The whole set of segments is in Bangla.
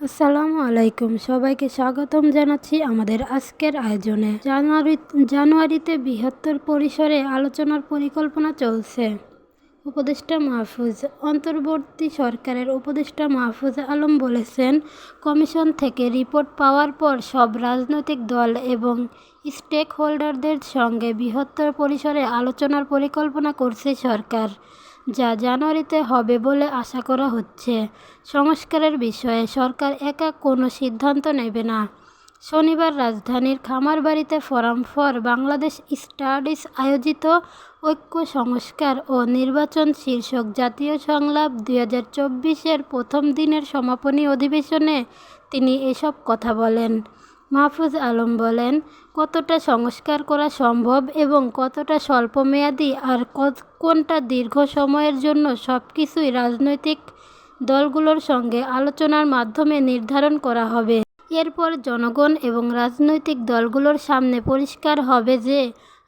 আসসালামু আলাইকুম। সবাইকে স্বাগতম জানাচ্ছি আমাদের আজকের আয়োজনে। জানুয়ারি, জানুয়ারিতে বৃহত্তর পরিসরে আলোচনার পরিকল্পনা চলছে। উপদেষ্টা মাহফুজ, অন্তর্বর্তী সরকারের উপদেষ্টা মাহফুজ আলম বলেছেন, কমিশন থেকে রিপোর্ট পাওয়ার পর সব রাজনৈতিক দল এবং স্টেক হোল্ডারদের সঙ্গে বৃহত্তর পরিসরে আলোচনার পরিকল্পনা করছে সরকার। যা জানুয়ারিতে হবে বলে আশা করা হচ্ছে। সংস্কারের বিষয়ে সরকার একা কোনো সিদ্ধান্ত নেবে না। শনিবার রাজধানীর খামারবাড়িতে ফোরাম ফর বাংলাদেশ স্টাডিজ আয়োজিত ঐক্য সংস্কার ও নির্বাচন শীর্ষক জাতীয় সংলাপ দুই হাজার চব্বিশের প্রথম দিনের সমাপনী অধিবেশনে তিনি এসব কথা বলেন। মাহফুজ আলম বলেন, কতটা সংস্কার করা সম্ভব এবং কতটা স্বল্পমেয়াদী আর কোনটা দীর্ঘ সময়ের জন্য সব কিছুই রাজনৈতিক দলগুলোর সঙ্গে আলোচনার মাধ্যমে নির্ধারণ করা হবে। এরপর জনগণ এবং রাজনৈতিক দলগুলোর সামনে পরিষ্কার হবে যে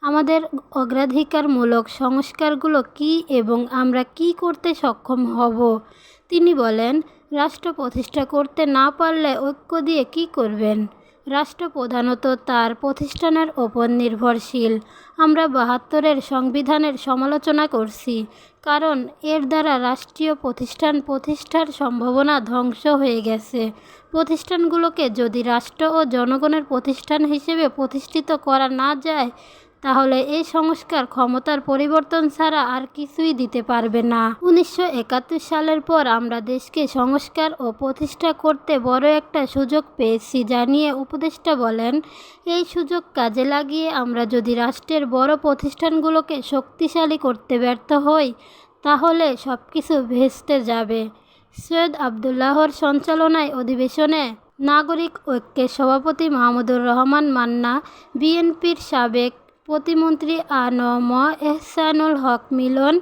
আমাদের অগ্রাধিকারমূলক সংস্কারগুলো কী এবং আমরা কি করতে সক্ষম হব। তিনি বলেন, রাষ্ট্র প্রতিষ্ঠা করতে না পারলে ঐক্য দিয়ে কি করবেন? রাষ্ট্র প্রধানত তার প্রতিষ্ঠানের ওপর নির্ভরশীল। আমরা বাহাত্তরের সংবিধানের সমালোচনা করছি, কারণ এর দ্বারা রাষ্ট্রীয় প্রতিষ্ঠান প্রতিষ্ঠার সম্ভাবনা ধ্বংস হয়ে গেছে। প্রতিষ্ঠানগুলোকে যদি রাষ্ট্র ও জনগণের প্রতিষ্ঠান হিসেবে প্রতিষ্ঠিত করা না যায় তাহলে এই সংস্কার ক্ষমতার পরিবর্তন ছাড়া আর কিছুই দিতে পারবে না। উনিশশো একাত্তর সালের পর আমরা দেশকে সংস্কার ও প্রতিষ্ঠা করতে বড় একটা সুযোগ পেয়েছি, জানিয়ে উপদেষ্টা বলেন, এই সুযোগ কাজে লাগিয়ে আমরা যদি রাষ্ট্রের বড় প্রতিষ্ঠানগুলোকে শক্তিশালী করতে ব্যর্থ হই, তাহলে সব কিছু ভেস্তে যাবে। সৈয়দ আবদুল্লাহর সঞ্চালনায় অধিবেশনে নাগরিক ঐক্যের সভাপতি মাহমুদুর রহমান মান্না, বিএনপির সাবেক প্রতিমন্ত্রী আনম এহসানুল হক মিলন,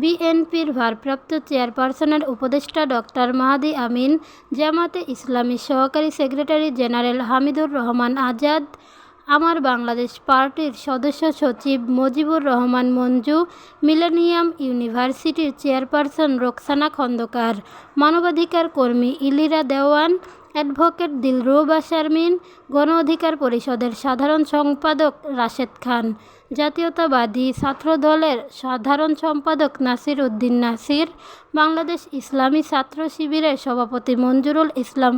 বিএনপির ভারপ্রাপ্ত চেয়ারপারসনের উপদেষ্টা ডক্টর মাহাদি আমিন, জামাতে ইসলামী সহকারী সেক্রেটারি জেনারেল হামিদুর রহমান আজাদ, আমার বাংলাদেশ পার্টির সদস্য সচিব মুজিবুর রহমান মঞ্জু, মিলেনিয়াম ইউনিভার্সিটির চেয়ারপারসন রোকসানা খন্দকার, মানবাধিকার কর্মী ইলিরা দেওয়ান অ্যাডভোকেট দিলরুবা শারমিন, গণ অধিকার পরিষদের সাধারণ সম্পাদক রাশেদ খান, জাতীয়তাবাদী ছাত্রদলের সাধারণ সম্পাদক নাসির উদ্দিন নাসির, বাংলাদেশ ইসলামী ছাত্র শিবিরের সভাপতি মঞ্জুরুল ইসলাম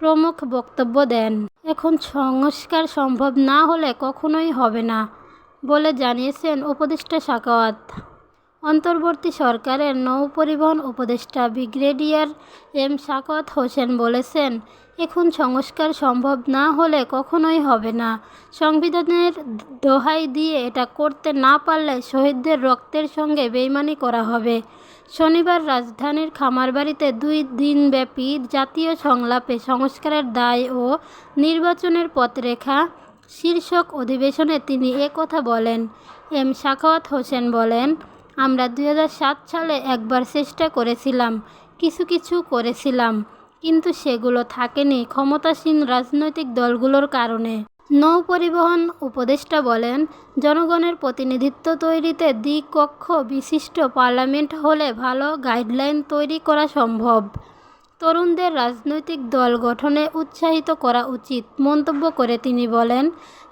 প্রমুখ বক্তব্য দেন। এখন সংস্কার সম্ভব না হলে কখনোই হবে না, বলে জানিয়েছেন উপদেষ্টা সাকাওয়াত। অন্তর্বর্তী সরকারের নৌপরিবহন উপদেষ্টা ব্রিগেডিয়ার এম সাকাওয়াত হোসেন বলেছেন, এখন সংস্কার সম্ভব না হলে কখনোই হবে না। সংবিধানের দোহাই দিয়ে এটা করতে না পারলে শহীদদের রক্তের সঙ্গে বেইমানি করা হবে। শনিবার রাজধানীর খামারবাড়িতে দুই দিনব্যাপী জাতীয় সংলাপে সংস্কারের দায় ও নির্বাচনের পথরেখা শীর্ষক অধিবেশনে তিনি কথা বলেন। এম সাখাওয়াত হোসেন বলেন আমরা দু হাজার সাত সালে একবার চেষ্টা করেছিলাম, কিছু কিছু করেছিলাম, কিন্তু সেগুলো থাকেনি ক্ষমতাসীন রাজনৈতিক দলগুলোর কারণে। নৌ পরিবহন উপদেষ্টা বলেন, জনগণের প্রতিনিধিত্ব তৈরিতে দ্বিকক্ষ বিশিষ্ট পার্লামেন্ট হলে ভালো গাইডলাইন তৈরি করা সম্ভব। তরুণদের রাজনৈতিক দল গঠনে উৎসাহিত করা উচিত, মন্তব্য করে তিনি বলেন,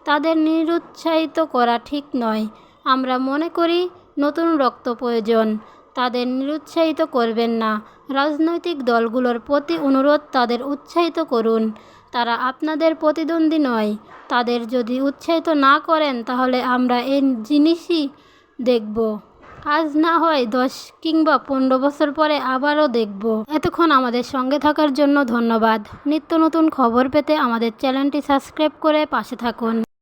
তাদের নিরুৎসাহিত করা ঠিক নয়। আমরা মনে করি নতুন রক্ত প্রয়োজন। তাদের নিরুৎসাহিত করবেন না। রাজনৈতিক দলগুলোর প্রতি অনুরোধ তাদের উৎসাহিত করুন। তারা আপনাদের প্রতিদ্বন্দ্বী নয়। তাদের যদি উৎসাহিত না করেন, তাহলে আমরা এই জিনিসই দেখব। আজ না হয় দশ কিংবা পনেরো বছর পরে আবারও দেখব। এতক্ষণ আমাদের সঙ্গে থাকার জন্য ধন্যবাদ। নিত্য নতুন খবর পেতে আমাদের চ্যানেলটি সাবস্ক্রাইব করে পাশে থাকুন।